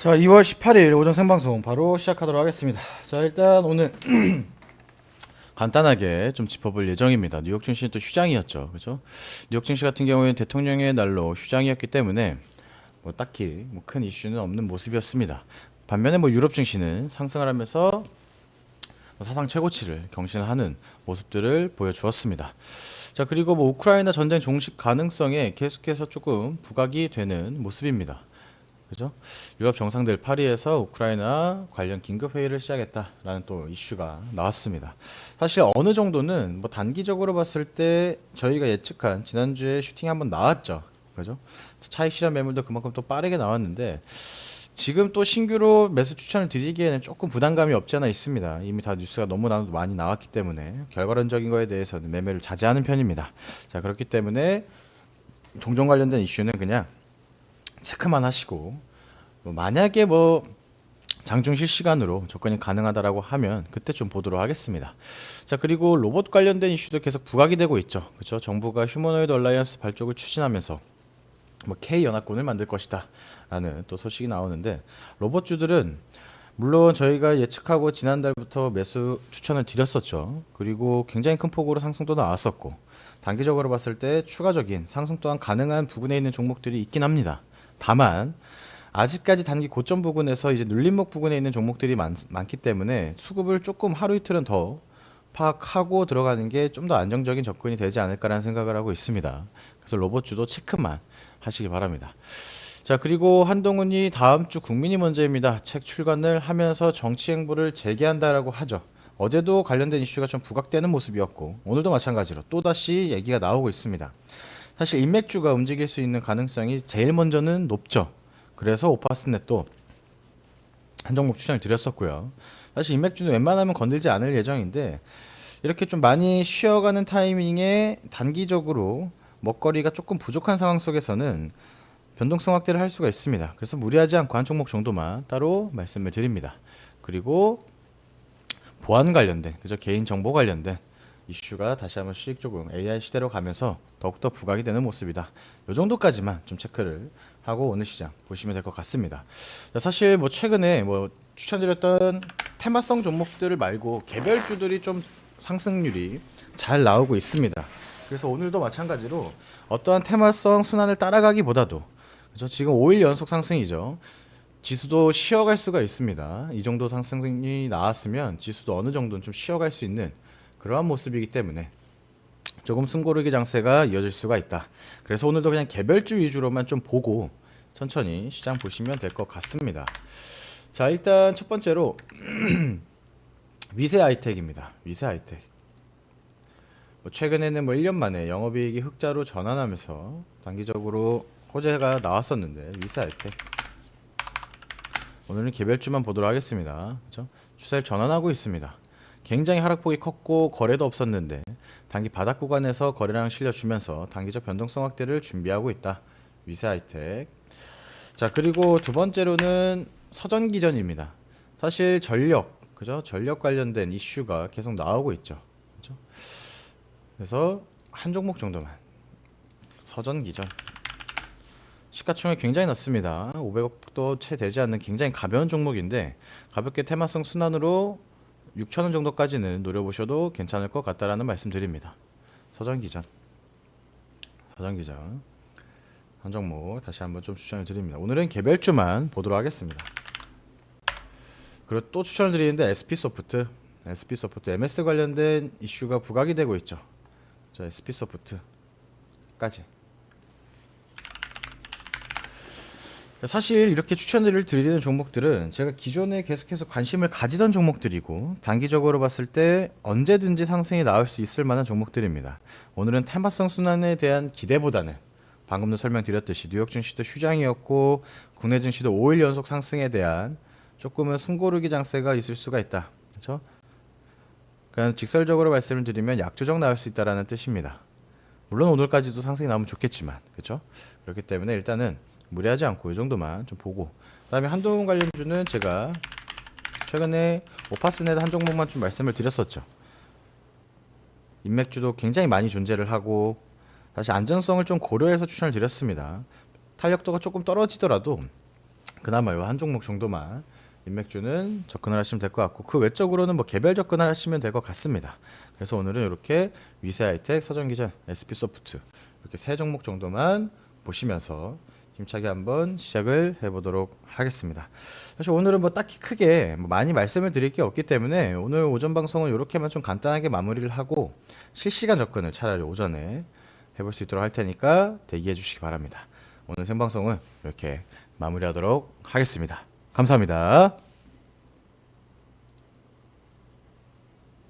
자, 2월 18일 오전 생방송 바로 시작하도록 하겠습니다. 자, 일단 오늘 간단하게 좀 짚어볼 예정입니다. 뉴욕 증시는 또 휴장이었죠, 그죠? 뉴욕 증시 같은 경우에는 대통령의 날로 휴장이었기 때문에 뭐 딱히 뭐 큰 이슈는 없는 모습이었습니다. 반면에 뭐 유럽 증시는 상승을 하면서 뭐 사상 최고치를 경신하는 모습들을 보여주었습니다. 자 그리고 뭐 우크라이나 전쟁 종식 가능성에 계속해서 조금 부각이 되는 모습입니다. 그죠? 유럽 정상들 파리에서 우크라이나 관련 긴급 회의를 시작했다라는 또 이슈가 나왔습니다. 사실 어느 정도는 뭐 단기적으로 봤을 때 저희가 예측한 지난주에 슈팅이 한번 나왔죠. 그죠? 차익 실현 매물도 그만큼 또 빠르게 나왔는데 지금 또 신규로 매수 추천을 드리기에는 조금 부담감이 없지 않아 있습니다. 이미 다 뉴스가 너무 나- 많이 나왔기 때문에 결과론적인 거에 대해서는 매매를 자제하는 편입니다. 자 그렇기 때문에 종종 관련된 이슈는 그냥 체크만 하시고 뭐 만약에 뭐 장중 실시간으로 접근이 가능하다라고 하면 그때 좀 보도록 하겠습니다. 자 그리고 로봇 관련된 이슈도 계속 부각이 되고 있죠. 그렇죠? 정부가 휴머노이드 얼라이언스 발족을 추진하면서 뭐 K 연합군을 만들 것이다라는 또 소식이 나오는데 로봇주들은 물론 저희가 예측하고 지난달부터 매수 추천을 드렸었죠. 그리고 굉장히 큰 폭으로 상승도 나왔었고 단기적으로 봤을 때 추가적인 상승 또한 가능한 부분에 있는 종목들이 있긴 합니다. 다만 아직까지 단기 고점 부근에서 이제 눌림목 부근에 있는 종목들이 많, 많기 때문에 수급을 조금 하루 이틀은 더 파악하고 들어가는 게 좀 더 안정적인 접근이 되지 않을까라는 생각을 하고 있습니다. 그래서 로봇주도 체크만 하시기 바랍니다. 자 그리고 한동훈이 다음 주 국민이 먼저입니다. 책 출간을 하면서 정치 행보를 재개한다라고 하죠. 어제도 관련된 이슈가 좀 부각되는 모습이었고 오늘도 마찬가지로 또 다시 얘기가 나오고 있습니다. 사실 인맥주가 움직일 수 있는 가능성이 제일 먼저는 높죠. 그래서 오파스넷도 한 종목 추천을 드렸었고요. 사실 인맥주는 웬만하면 건들지 않을 예정인데 이렇게 좀 많이 쉬어가는 타이밍에 단기적으로 먹거리가 조금 부족한 상황 속에서는 변동성 확대를 할 수가 있습니다. 그래서 무리하지 않고 한 종목 정도만 따로 말씀을 드립니다. 그리고 보안 관련된 그죠 개인 정보 관련된 이슈가 다시 한번 씩 조금 AI 시대로 가면서 더욱더 부각이 되는 모습이다. 이 정도까지만 좀 체크를 하고 오늘 시장 보시면 될 것 같습니다. 자, 사실 뭐 최근에 뭐 추천드렸던 테마성 종목들 말고 개별주들이 좀 상승률이 잘 나오고 있습니다. 그래서 오늘도 마찬가지로 어떠한 테마성 순환을 따라가기보다도 그죠? 지금 5일 연속 상승이죠. 지수도 쉬어갈 수가 있습니다. 이 정도 상승이 나왔으면 지수도 어느 정도는 좀 쉬어갈 수 있는 그러한 모습이기 때문에 조금 숨고르기 장세가 이어질 수가 있다. 그래서 오늘도 그냥 개별주 위주로만 좀 보고 천천히 시장 보시면 될 것 같습니다. 자, 일단 첫 번째로 위세 아이텍입니다. 위세 아이텍. 뭐 최근에는 뭐 1년 만에 영업이익이 흑자로 전환하면서 단기적으로 호재가 나왔었는데 위세 아이텍 오늘은 개별주만 보도록 하겠습니다. 그렇죠? 추세를 전환하고 있습니다. 굉장히 하락폭이 컸고 거래도 없었는데 단기 바닥 구간에서 거래량 실려주면서 단기적 변동성 확대를 준비하고 있다. 위세 하이텍. 자 그리고 두 번째로는 서전기전입니다. 사실 전력 그죠? 전력 관련된 이슈가 계속 나오고 있죠. 그죠? 그래서 한 종목 정도만 서전기전. 시가총액 굉장히 낮습니다. 500억도 채 되지 않는 굉장히 가벼운 종목인데 가볍게 테마성 순환으로 6천 원 정도까지는 노려보셔도 괜찮을 것 같다라는 말씀드립니다. 서전기전, 서전기전 한 종목 다시 한번 좀 추천을 드립니다. 오늘은 개별주만 보도록 하겠습니다. 그리고 또 추천을 드리는데 SP 소프트, SP 소프트 MS 관련된 이슈가 부각이 되고 있죠. 저 SP 소프트까지. 사실 이렇게 추천을 드리는 종목들은 제가 기존에 계속해서 관심을 가지던 종목들이고 단기적으로 봤을 때 언제든지 상승이 나올 수 있을 만한 종목들입니다. 오늘은 테마성 순환에 대한 기대보다는 방금도 설명드렸듯이 뉴욕 증시도 휴장이었고 국내 증시도 5일 연속 상승에 대한 조금은 숨고르기 장세가 있을 수가 있다. 그렇죠? 그러니까 직설적으로 말씀을 드리면 약조정 나올 수 있다라는 뜻입니다. 물론 오늘까지도 상승이 나오면 좋겠지만 그렇죠? 그렇기 때문에 일단은 무리하지 않고 이 정도만 좀 보고 그 다음에 한동훈 관련주는 제가 최근에 오파스넷 한 종목만 좀 말씀을 드렸었죠. 인맥주도 굉장히 많이 존재를 하고 사실 안전성을 좀 고려해서 추천을 드렸습니다. 탄력도가 조금 떨어지더라도 그나마 요 한 종목 정도만 인맥주는 접근을 하시면 될 것 같고 그 외적으로는 뭐 개별 접근을 하시면 될 것 같습니다. 그래서 오늘은 이렇게 위세 하이텍, 서정기전, SP 소프트 이렇게 세 종목 정도만 보시면서 힘차게 한번 시작을 해보도록 하겠습니다. 사실 오늘은 뭐 딱히 크게 뭐 많이 말씀을 드릴 게 없기 때문에 오늘 오전 방송은 이렇게만 좀 간단하게 마무리를 하고 실시간 접근을 차라리 오전에 해볼 수 있도록 할 테니까 대기해 주시기 바랍니다. 오늘 생방송은 이렇게 마무리하도록 하겠습니다. 감사합니다.